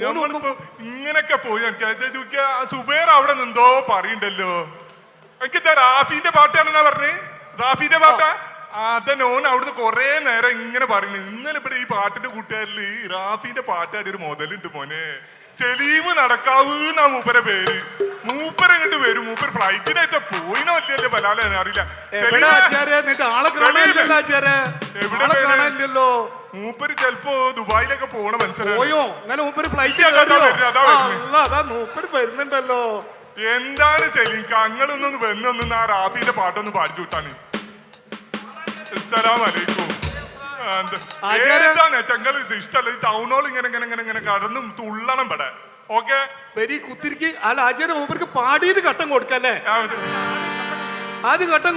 നമ്മളിപ്പോ ഇങ്ങനൊക്കെ പോയി. എനിക്ക് സുബേർ അവിടെ നിന്തോ പറയണ്ടല്ലോ. എനിക്ക് റാഫിന്റെ പാട്ടാണെന്നാ പറഞ്ഞേ? റാഫിന്റെ പാട്ടാ? അതെ ഓൻ അവിടുന്ന് കൊറേ നേരം ഇങ്ങനെ പറയുന്നു. ഇന്നലെ ഇവിടെ ഈ പാട്ടിന്റെ കൂട്ടുകാരിൽ റാഫിന്റെ പാട്ടാടി ഒരു മുതലുണ്ട് മോനെ. സെലീമ് നടക്കാവൂന്നാ മൂപ്പരെ പേര്. മൂപ്പര ഇങ്ങോട്ട് വരും? മൂപ്പർ ഫ്ലൈറ്റിനായിട്ട് പോയിനോ ഇല്ലല്ലേ ബലാലെ അറിയില്ല. എവിടെ മൂപ്പര് ചെലപ്പോ ദുബായിലൊക്കെ പോണ മനസ്സിലായോ വരുന്നുണ്ടല്ലോ. എന്താണ് ചെലിക്ക അങ്ങളൊന്നും വന്നൊന്നും ആ റാഫിന്റെ പാട്ടൊന്ന് പാടിച്ചു വിട്ടാണ്. ഏതാണ്? ചങ്ങൾ ഇത് ഇഷ്ടമല്ല. ഈ ടൗൺ ഹോൾ ഇങ്ങനെ ഇങ്ങനെ ഇങ്ങനെ ഇങ്ങനെ കടന്നും തുള്ളണം ഇവിടെ. ഓക്കെ വരി കുത്തിരിക്ക് അല്ല ആചാര്യ മൂപ്പർക്ക് പാടിയിട്ട് ഘട്ടം കൊടുക്കല്ലേ ആദ്യം ഘട്ടം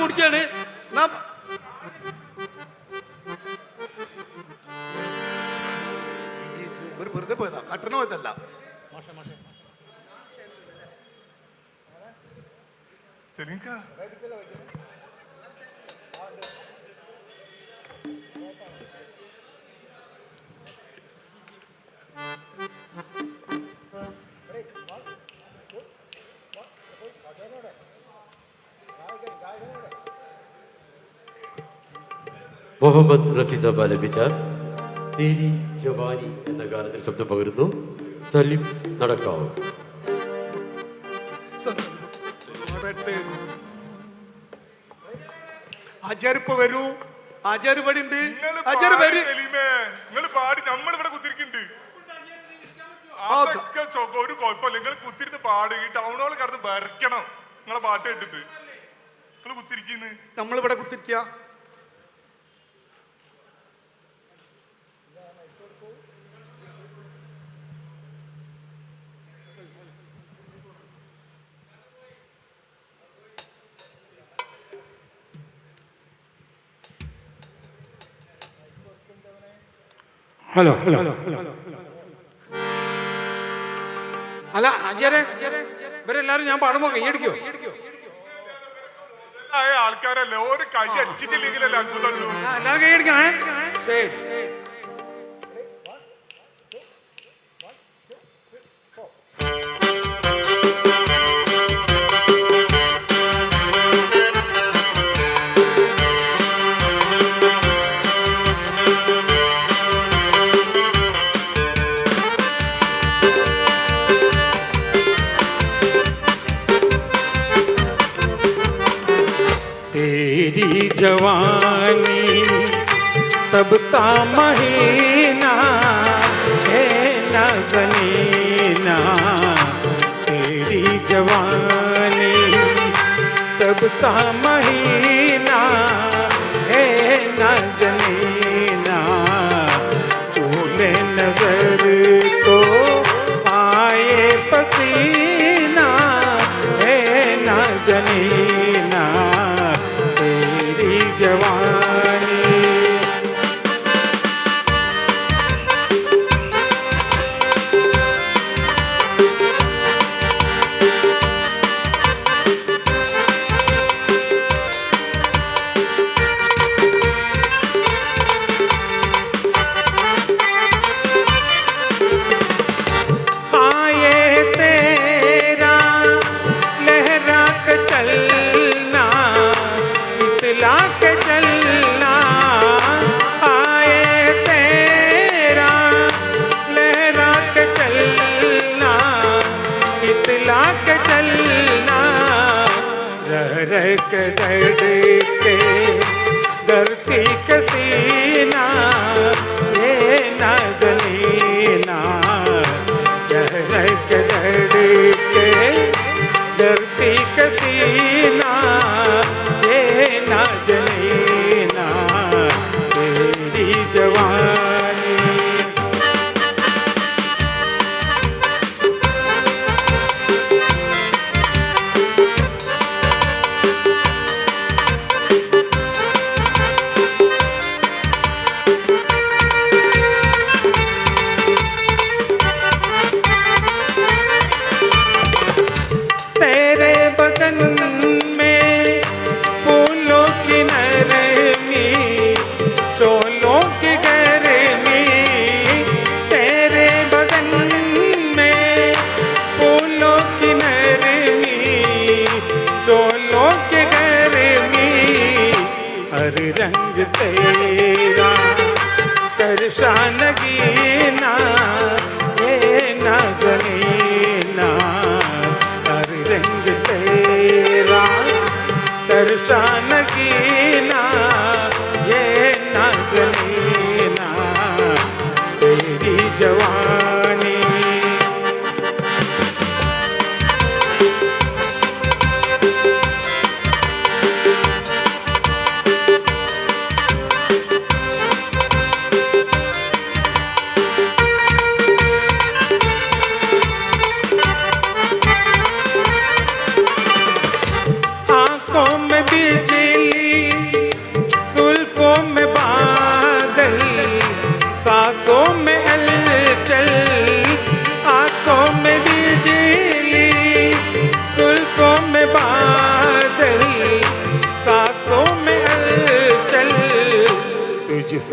ഇത് ഒരു വെറുതെ പോയതാ. കട്ടണ പോയതല്ല. സെലീംക്ക മുഹമ്മദ് റഫീസബ ലഭിച്ച തേരി ജവാനി എന്ന ഗാനത്തിൽ ശബ്ദം പകരുന്നു. സലിം നടക്കാവ്. ഇപ്പൊ വരൂ. ആചാര്യ ഇവിടെ ഉണ്ട് നിങ്ങൾ ആചാര്യ പാടി നമ്മൾ ഇവിടെ കുത്തിരിക്കുന്നുണ്ട്. അതൊക്കെ ചൊക്ക ഒരു കുഴപ്പമില്ല. നിങ്ങൾ കുത്തിരുന്ന് പാട്. ഈ ടൗൺ ഹോൾ കടന്ന് വരയ്ക്കണം. നിങ്ങളെ പാട്ട് കേട്ടിട്ട്. നിങ്ങൾ കുത്തിരിക്കുന്നു. നമ്മളിവിടെ കുത്തിരിക്ക. ഹലോ ഹലോ അല്ല ആചാര്യ ഇവരെല്ലാരും ഞാൻ പാടുമ്പോ കൈയടിക്കോ ആൾക്കാരല്ലേ ഒരു കൈ അടിച്ചിട്ടില്ലെങ്കിലല്ലേ അത്ഭുതം എല്ലാവരും കൈയടിക്കണേ ശരി. तेरी जवानी तब का महीना है ना गनीना तेरी जवानी तब का महीना धरती के जग तेरा परेशानगी ना ये ना जमीना हर रंग तेरा परेशान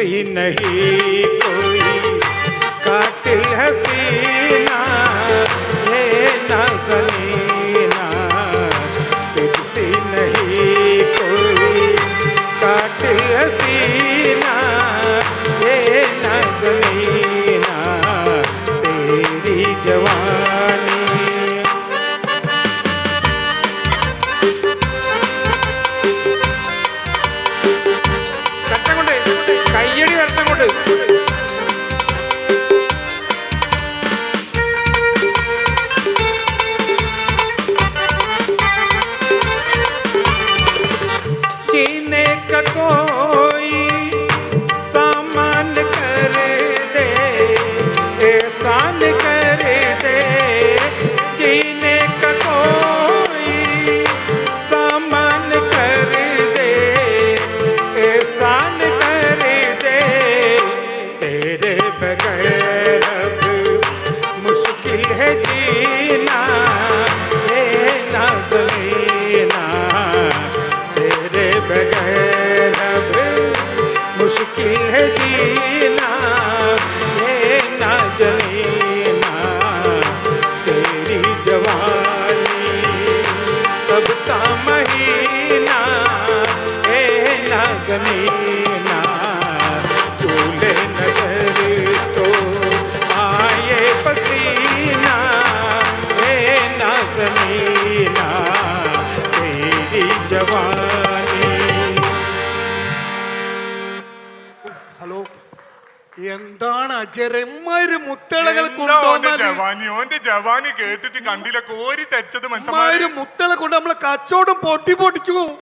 तुझसी नहीं कोई। कातिल हसीना ये ना सलीना तुझसे नहीं कोई। कातिल हसीना ये नाजनीना मुश्किल है जीना ये ना तेरे മുത്തളകൾ ജവാനി? ഓന്റെ ജവാനി കേട്ടിട്ട് കണ്ടില്ല കോരി തെച്ചത് മനുഷ്യന്മാര്. മുത്തള കൊണ്ട് നമ്മളെ കച്ചവടം പൊട്ടി പൊട്ടിക്കും.